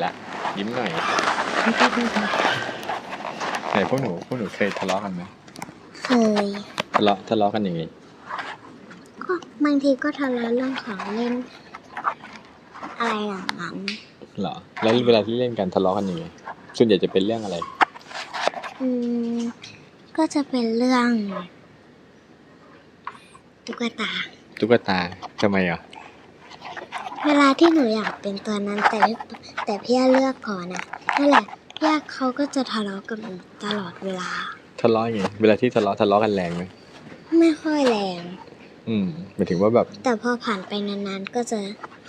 ละยิ้มหน่อยไหนพวกหนูพวกหนูเคยทะเลาะกันไหมเคย ทะเลาะทะเลาะกันยังไงก็บางทีก็ทะเลาะเรื่องของเล่น อะไรอย่างนั้นเหรอ แล้วเวลาที่เล่นกันทะเลาะกันยังไงส่วนใหญ่จะเป็นเรื่องอะไร อืมก็จะเป็นเรื่องตุ๊กตา ตุ๊กตาทำไมอะ เวลาที่หนูอยากเป็นตัวนั้นแต่พี่ แต่พี่ย่าเลือกก่อนนะนั่นแหละพี่ย่าเขาก็จะทะเลาะกับหนูตลอดเวลา ทะเลาะยังไงเวลาที่ทะเลาะทะเลาะกันแรงไหมไม่ค่อยแรง อืมหมายถึงว่าแบบแต่พอผ่านไปนานๆก็จะ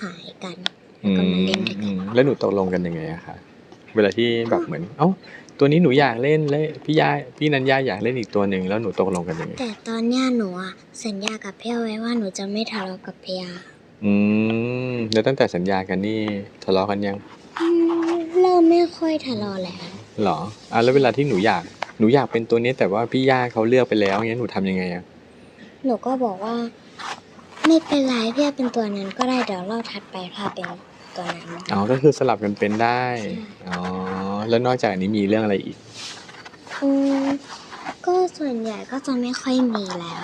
หายกัน อืมก็มาเล่นด้วยกันอืมแล้วหนูตกลงกันยังไงอะคะเวลาที่แบบเหมือน เอ้าตัวนี้หนูอยากเล่นแล้วพี่ยาพี่นันยาอยากเล่นอีกตัวหนึ่งแล้วหนูตกลงกันยังไงแต่ตอนเนี้ยหนูอะสัญญากับพี่ย่าไว้ว่าหนูจะไม่ทะเลาะกับพี่ย่าอืมแล้วตั้งแต่สัญญากันนี่ทะเลาะกันยังอืมเริ่ม ไม่ค่อยทะเลาะแล้วหรออะแล้วเวลาที่หนูอยาก หนูอยากเป็นตัวนี้แต่ว่าพี่ย่าเขาเลือกไปแล้วงั้นหนูทำยังไงอะหนูก็บอกว่า ไม่เป็นไรพี่ย่าเป็นตัวนั้นก็ได้เดี๋ยวรอบถัดไปพาเป็นตัวนั้นอ๋อก็คือสลับกันเป็นได้อ๋อแล้วนอกจากนี้มีเรื่องอะไรอีกอืมก็ส่วนใหญ่ก็จะไม่ค่อยมีแล้ว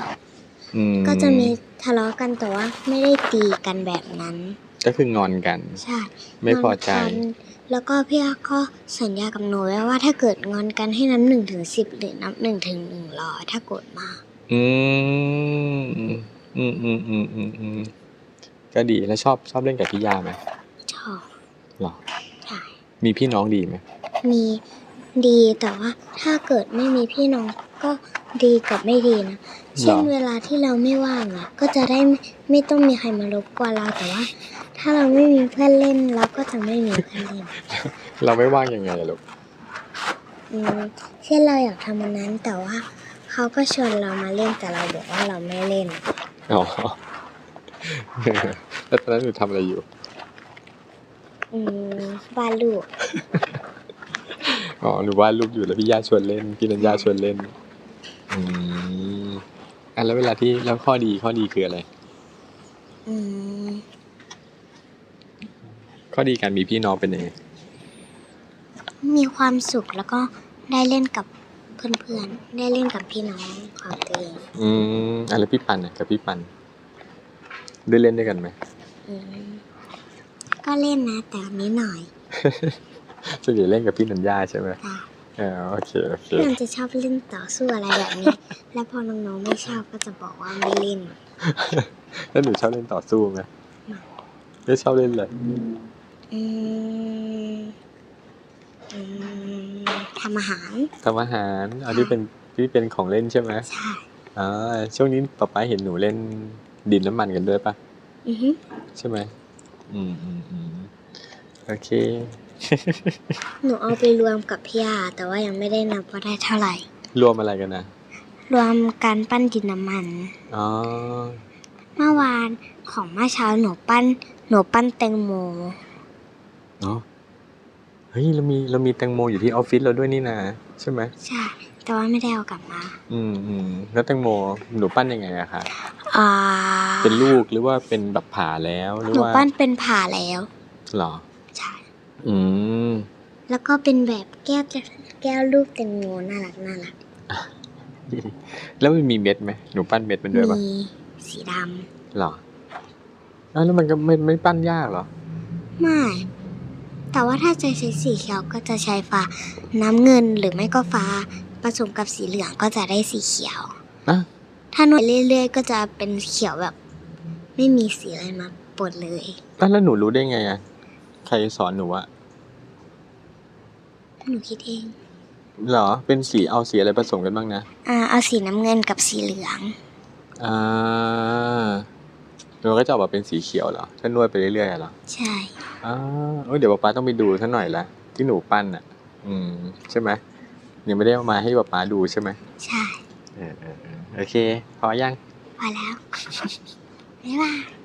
อืมก็จะมีทะเลาะกันแต่ว่าไม่ได้ตีกันแบบนั้น ก็คืองอนกัน ใช่ไม่พอใจ งนกันแล้วก็พี่ย่าก็สัญญากับหนูไว้ว่าถ้าเกิดงอนกันให้นับหนึ่งถึงสิบหรือนับหนึ่งถึงหนึ่งร้อยถ้าโกรธมาก อืมอืมอืมอืมอืมอืมก็ดีแล้วชอบชอบเล่นกับพี่ยาไหมชอบหรอ ใช่มีพี่น้องดีไหมมีดีแต่ว่าถ้าเกิดไม่มีพี่น้องก็ดีกับไม่ดีนะเช่นเวลาที่เราไม่ว่างอะ ก็จะได้ไม่ไม่ต้องมีใครมารบกวนเราแต่ว่า ถ้าเราไม่มีเพื่อนเล่นเราก็จะไม่มีเพื่อนเล่นเราไม่ว่างยังไงอะลูกอืมเช่นเราอยากทำอันนั้นแต่ว่าเขาก็ชวนเรามาเล่นแต่เราบอกว่าเราไม่เล่น อ๋อ แล้วตอนนั้นหนูทำอะไรอยู่ อืมวาดลูกอ๋อหนูวาดรูปอยู่แล้วพี่ย่าชวนเล่น พี่นัญญาชวนเล่น อืมอะแล้วเวลาที่แล้วข้อดีข้อดีคืออะไร อืม ข้อดีการมีพี่น้องเป็นยังไงมีความสุขแล้วก็ได้เล่นกับเพื่อนๆ ได้เล่นกับพี่น้องของตัวเองอืมอะแล้วพี่ปันอะกับพี่ปัน ได้เล่นด้วยกันไหมอืมก็เล่นนะแต่นิดหน่อยส่วนใหญ่เล่นกับพี่นัญญาใช่ไหมค่ะอ๋อโอเคโอเคเพื่อนจะชอบเล่นต่อสู้อะไรแบบนี้ แล้วพอน้องๆไม่ชอบก็จะบอกว่าไม่เล่นแล้วหนูชอบเล่นต่อสู้ไหมไม่ไม่ชอบเล่นเลยอืมอืม ทำอาหาร ทำอาหารเอาที่เป็นที่เป็นของเล่นใช่ไหมใช่อ่าช่วงนี้ป๊าป๊าเห็นหนูเล่นดินน้ำมันกันด้วยปะอือฮึใช่ไหมอืมอืมอืมโอเค หนูเอาไปรวมกับพี่อาแต่ว่ายังไม่ได้นับว่าได้เท่าไหร่ รวมอะไรกันนะ รวมการปั้นดินน้ำมัน อ๋อ เมื่อวานของเมื่อเช้าหนูปั้น หนูปั้นแตงโม เนาะเฮ้ยเรามีเรามีแตงโมอยู่ที่ออฟฟิศเราด้วยนี่นะใช่ไหมใช่ แต่ว่าไม่ได้เอากลับมาอืมอืมแล้วแตงโมหนูปั้นยังไงอะคะอ่าเป็นลูกหรือว่าเป็นแบบผ่าแล้วหรือหนูว่าปั้นเป็นผ่าแล้ว หรอ ใช่ อืม แล้วก็เป็นแบบแก้วจะแก้วรูปแตงโมน่ารักน่ารักแล้วมันมีเม็ดไหมหนูปั้นเม็ดมันด้วยปะมีสีดหรออ้าวแล้วมันก็ไม่ไม่ปั้นยากเหรอำไม่ แต่ว่าถ้าจะใช้สีเขียวก็จะใช้ฟ้าน้ำเงินหรือไม่ก็ฟ้าผสมกับสีเหลืองก็จะได้สีเขียว อะ ถ้านวดเรื่อยๆ ก็จะเป็นเขียวแบบ ไม่มีสีอะไรมาปนเลยอ้าวแล้วหนูรู้ได้ไงอะใครสอนหนูอะหนูคิดเอง เหรอ เป็นสีเอาสีอะไรผสมกันบ้างนะ อ่าเอาสีน้ำเงินกับสีเหลือง อ่า หนูก็จะออกมาเป็นสีเขียวเหรอถ้านวดไปเรื่อยๆอะเหรอใช่อ่าเอ้ยเดี๋ยวป๊าป๊าต้องไปดูท่าหน่อยละที่หนูปั้นอะอืมใช่ไหมยังไม่ได้เอามาให้ป๊าป๊าดูใช่ไหมใช่เออเออเออโอเค พอยังพอแล้วบ๊ายบาย